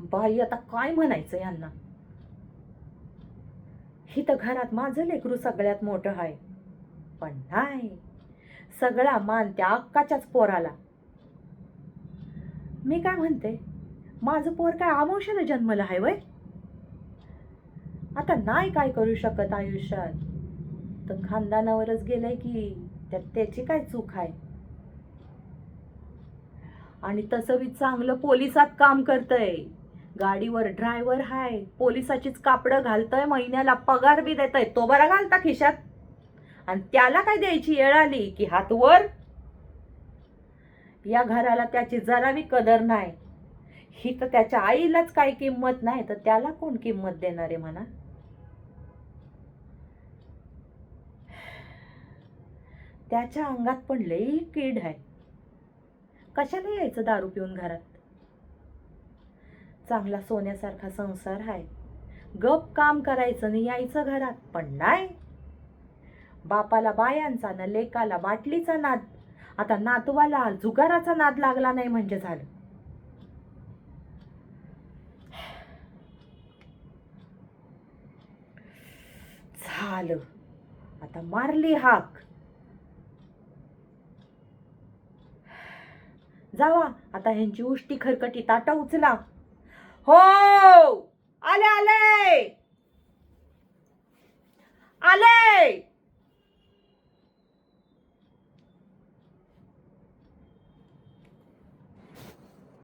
बाई आता काय म्हणायचं यांना? ही तर घरात माझं लेकरू सगळ्यात मोठं आहे. पण नाही सगळा मान त्या अक्काच्याच पोराला. मी काय म्हणते माझं पोर काय आमोशाला जन्मलं आहे वय? आता नाही काय करू शकत आयुष्यात. तर खानदानावरच गेलंय की त्यात त्याची काय चूक आहे? आणि तसं बी चांगलं पोलिसात काम करतंय. गाडीवर ड्रायव्हर हाय पोलिसाचीच कापडं घालतय महिन्याला पगार बी देतय तो बरा घालता खिशात? आणि त्याला काय द्यायची येळ आली की हात वर? या घराला त्याची जरावी कदर नाही. ही तर त्याच्या आईलाच काही किंमत नाही तर त्याला कोण किंमत देणार आहे म्हणा? त्याच्या अंगात पण लई कीड आहे. कशाला यायचं दारू पिऊन घरात? चांगला सोन्यासारखा संसार आहे गप काम करायचं न यायचं घरात पण नाही. बापाला बायांचा न लेकाला बाटलीचा नाद. आता नातवाला जुगाराचा नाद लागला नाही म्हणजे झालं. झालं. आता मारली हाक. जावा आता ह्यांची उष्टी खरकटी ताटा उचला. हो आले